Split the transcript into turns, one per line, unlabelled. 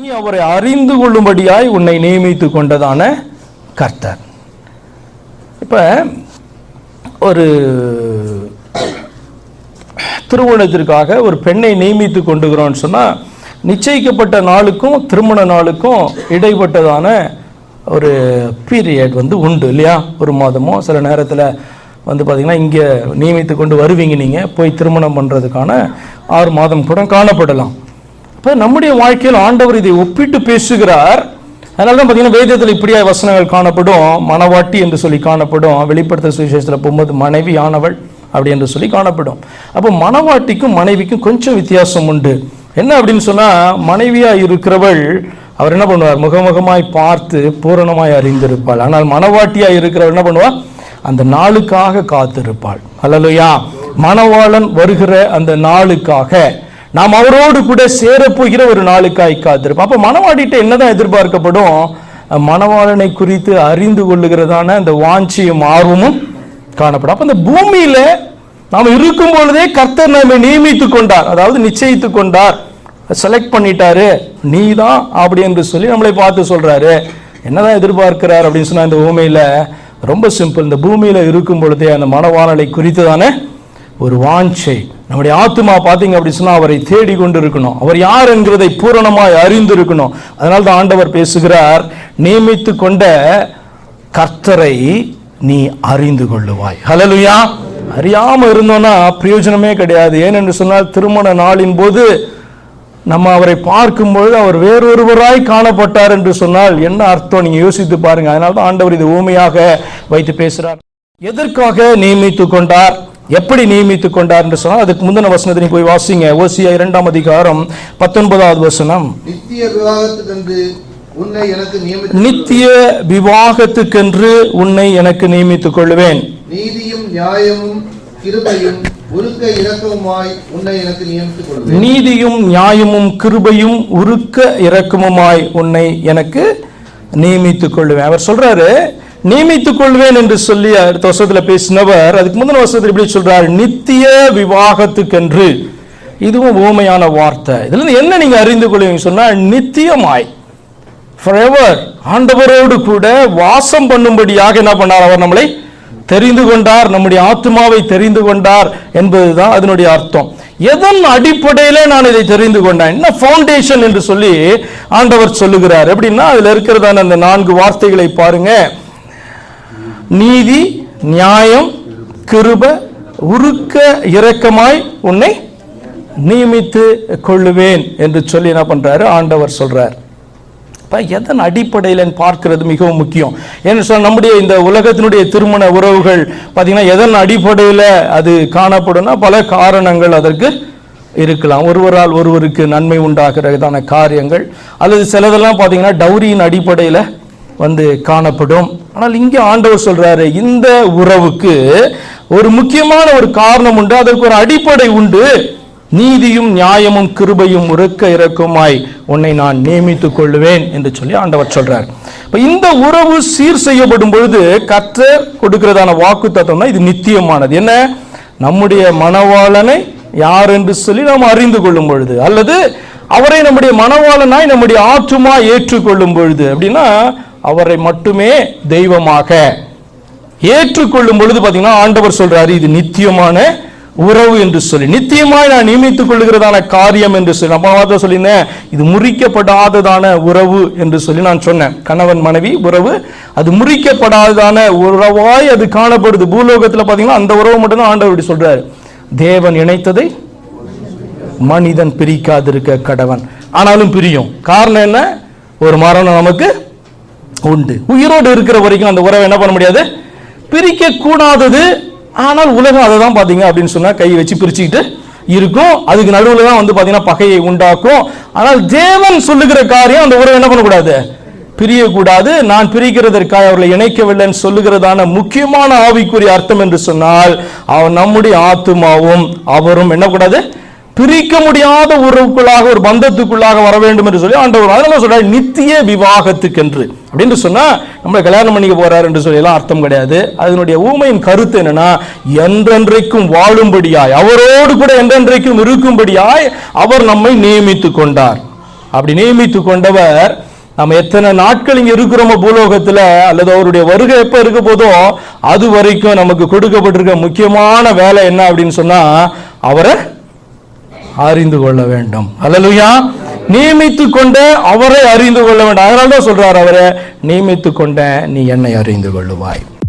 நீ அவரை அறிந்து கொள்ளும்படியாய் உன்னை நியமித்து கொண்டதான கர்த்தர். இப்ப ஒரு திருமணத்திற்காக ஒரு பெண்ணை நியமித்து கொண்டுகிறோம்னு சொன்னா நிச்சயிக்கப்பட்ட நாளுக்கும் திருமண நாளுக்கும் இடைப்பட்டதான ஒரு பீரியட் வந்து உண்டு இல்லையா? ஒரு மாதமோ சில நேரத்தில் வந்து பார்த்திங்கன்னா இங்கே நியமித்து கொண்டு வருவீங்க நீங்கள் போய் திருமணம் பண்ணுறதுக்கான ஆறு மாதம் கூட காணப்படலாம். இப்போ நம்முடைய வாழ்க்கையில் ஆண்டவர் இதை ஒப்பிட்டு பேசுகிறார். அதனால தான் பார்த்தீங்கன்னா வேதத்தில் இப்படியா வசனங்கள் காணப்படும். மனவாட்டி என்று சொல்லி காணப்படும். வெளிப்படுத்த சுவிசேஷத்தில் போகும்போது மனைவி ஆனவள் அப்படி என்று சொல்லி காணப்படும். அப்போ மனவாட்டிக்கும் மனைவிக்கும் கொஞ்சம் வித்தியாசம் உண்டு. என்ன அப்படின்னு சொன்னால் மனைவியாக இருக்கிறவள் அவர் என்ன பண்ணுவார்? முகமுகமாய் பார்த்து பூரணமாய் அறிந்திருப்பாள். ஆனால் மனவாட்டியாக இருக்கிறவள் என்ன பண்ணுவா? அந்த நாளுக்காக காத்திருப்பாள். அல்லலையா. மணவாளன் வருகிற அந்த நாளுக்காக. நாம் அவரோடு கூட சேரப்போகிற ஒரு நாளுக்காய் காத்திருப்போம். அப்போ மனவாடிட்ட என்னதான் எதிர்பார்க்கப்படும்? மணவாளனை குறித்து அறிந்து கொள்ளுகிறதான அந்த வாஞ்சியும் ஆர்வமும் காணப்படும். அப்போ இந்த பூமியில நாம் இருக்கும் பொழுதே கர்த்தர் நம்மை நியமித்து கொண்டார். அதாவது நிச்சயித்து கொண்டார். செலக்ட் பண்ணிட்டாரு. நீ தான் அப்படி என்று சொல்லி நம்மளை பார்த்து சொல்றாரு. என்னதான் எதிர்பார்க்கிறார் அப்படின்னு சொன்னா இந்த பூமியில? ரொம்ப சிம்பிள் இந்த பூமியில இருக்கும் பொழுதே அந்த மனவாளனை குறித்து தானே ஒரு வாஞ்சை நம்முடைய ஆத்துமா பார்த்தீங்க அப்படி சொன்னால் அவரை தேடி கொண்டு இருக்கணும் அவர் யார் என்கிறதை பூரணமாய் அறிந்து இருக்கணும் அதனால தான் ஆண்டவர் பேசுகிறார் நியமித்து கொண்ட கர்த்தரை நீ அறிந்து கொள்ளுவாய். ஹலலுயா அறியாமல் இருந்தோம்னா பிரயோஜனமே கிடையாது. ஏனென்று சொன்னால் திருமண நாளின் போது நம்ம அவரை பார்க்கும்பொழுது அவர் வேறொருவராய் காணப்பட்டார் என்று சொன்னால் என்ன அர்த்தம்? நீங்கள் யோசித்து பாருங்க. அதனால தான் ஆண்டவர் இது ஊமையாக வைத்து பேசுகிறார் எதற்காக நியமித்து கொண்டார்? எப்படி நியமித்து கொண்டார் என்று சொன்னால் அதுக்கு முந்தின வசனத்தை போய் வாசிங்க. ஓசியா இரண்டாம் அதிகாரம் பத்தொன்பதாவது வசனம்.
நித்திய விவாகத்துக்கென்று உன்னை எனக்கு நியமித்து
நித்திய விவாகத்துக்கென்று உன்னை எனக்கு நியமித்துக் கொள்வேன்
நீதியும் நியாயமும் கிருபையும் உருக்க இரக்கமுமாய் உன்னை எனக்கு நியமித்துக் கொள்வேன்
நீதியும் நியாயமும் கிருபையும் உருக்க இரக்கமுமாய் உன்னை எனக்கு நியமித்துக் கொள்வேன் அவர் சொல்றாரு நியமித்துக் கொள்வேன் என்று சொல்லி அடுத்த வருஷத்தில் பேசினவர் அதுக்கு முந்தின வருஷத்தில் இப்படி சொல்றார்? நித்திய விவாகத்துக்கென்று. இதுவும் ஊமையான வார்த்தை. இதுல என்ன நீங்க அறிந்து கொள்வீங்க சொன்னால் நித்தியமாய். Forever. ஆண்டவரோடு கூட வாசம் பண்ணும்படியாக என்ன பண்ணார்? அவர் நம்மளை தெரிந்து கொண்டார். நம்முடைய ஆத்மாவை தெரிந்து கொண்டார் என்பதுதான் அதனுடைய அர்த்தம். எதன் அடிப்படையில நான் இதை தெரிந்து கொண்டேன்? என்ன ஃபவுண்டேஷன் என்று சொல்லி ஆண்டவர் சொல்லுகிறார். எப்படின்னா அதுல இருக்கிறதான அந்த நான்கு வார்த்தைகளை பாருங்க. நீதி நியாயம் கிருப உருக்க இரக்கமாய் உன்னை நியமித்து கொள்ளுவேன் என்று சொல்லி என்ன பண்றாரு? ஆண்டவர் சொல்றார். இப்போ எதன் அடிப்படையில் பார்க்கிறது மிகவும் முக்கியம். ஏன்னு சொன்னால் நம்முடைய இந்த உலகத்தினுடைய திருமண உறவுகள் பார்த்திங்கன்னா எதன் அடிப்படையில் அது காணப்படும்னா பல காரணங்கள் அதற்கு இருக்கலாம். ஒருவரால் ஒருவருக்கு நன்மை உண்டாகிறதான காரியங்கள். அல்லது சிலதெல்லாம் பார்த்தீங்கன்னா டௌரியின் அடிப்படையில் வந்து காணப்படும். ஆனால் இங்கே ஆண்டவர் சொல்றாரு இந்த உறவுக்கு ஒரு முக்கியமான ஒரு காரணம் உண்டு அதற்கு ஒரு அடிப்படை உண்டு. நீதியும் நியாயமும் கிருபையும் உருக்க இறக்குமாய் உன்னை நான் நியமித்துக் கொள்ளுவேன் என்று சொல்லி ஆண்டவர் சொல்றார். இப்போ இந்த உறவு சீர் செய்யப்படும் பொழுது கற்றர் கொடுக்கிறதான வாக்கு தத்துவம்னா இது நித்தியமானது. என்ன? நம்முடைய மனவாளனை யார் என்று சொல்லி நாம் அறிந்து கொள்ளும் பொழுது அல்லது அவரை நம்முடைய மனவாளனாய் நம்முடைய ஆற்றுமா ஏற்றுக்கொள்ளும் பொழுது. அப்படின்னா அவரை மட்டுமே தெய்வமாக ஏற்றுக்கொள்ளும் பொழுது பார்த்தீங்கன்னா ஆண்டவர் சொல்றாரு இது நித்தியமான உறவு என்று சொல்லி. நித்தியமாய் நான் நியமித்துக் கொள்கிறதான காரியம் என்று சொல்லி. நம்ம பார்த்த சொல்லியிருந்தேன் இது முறிக்கப்படாததான உறவு என்று சொல்லி நான் சொன்னேன். கணவன் மனைவி உறவு அது முறிக்கப்படாததான உறவாய் அது காணப்படுது. பூலோகத்தில் பார்த்தீங்கன்னா அந்த உறவு மட்டும்தான் ஆண்டவர் இப்படி சொல்றாரு. தேவன் இணைத்ததை மனிதன் பிரிக்காதிருக்க கடவன். ஆனாலும் பிரியும். காரணம் என்ன? ஒரு மரணம் நமக்கு உண்டு. உயிரோடு இருக்கிற வரைக்கும் அந்த உறவை என்ன பண்ண முடியாது? பிரிக்க கூடாதது ஆனால் உலகம் அதை தான் பார்த்தீங்க அப்படின்னு சொன்னால் கையை வச்சு பிரிச்சுக்கிட்டு இருக்கும். அதுக்கு நடுவில் தான் வந்து பார்த்தீங்கன்னா பகையை உண்டாக்கும். ஆனால் தேவன் சொல்லுகிற காரியம் அந்த உறவை என்ன பண்ணக்கூடாது? பிரியக்கூடாது. நான் பிரிக்கிறதற்காக அவர்களை இணைக்கவில்லைன்னு சொல்லுகிறதான முக்கியமான ஆவிக்குரிய அர்த்தம் என்று சொன்னால் அவன் நம்முடைய ஆத்துமாவும் அவரும் என்னக்கூடாது பிரிக்க முடியாத உறவுக்குள்ளாக ஒரு பந்தத்துக்குள்ளாக வர வேண்டும் என்று சொல்லி ஆண்டவர் அதனால சொல்றாரு நித்திய விவாகத்துக்கென்று. அப்படின்னு சொன்னா நம்மளை கல்யாணம் பண்ணிக்க போறாரு என்று சொல்லியெல்லாம் அர்த்தம் கிடையாது. அதனுடைய ஊமையின் கருத்து என்னன்னா என்றென்றைக்கும் வாழும்படியாய் அவரோடு கூட என்றென்றைக்கும் இருக்கும்படியாய் அவர் நம்மை நியமித்து கொண்டார். அப்படி நியமித்து கொண்டவர் நம்ம எத்தனை நாட்கள் இங்கே இருக்கிறோமோ பூலோகத்தில் அல்லது அவருடைய வருகை எப்போ இருக்க போதோ அது வரைக்கும் நமக்கு கொடுக்கப்பட்டிருக்க முக்கியமான வேலை என்ன அப்படின்னு சொன்னால் அவரை அறிந்து கொள்ள வேண்டும். அல்லலுயா. நியமித்து கொண்ட அவரை அறிந்து கொள்ள வேண்டும். அதனால தான் சொல்றார் அவரை நியமித்து கொண்ட நீ என்னை அறிந்து கொள்ளுவாய்.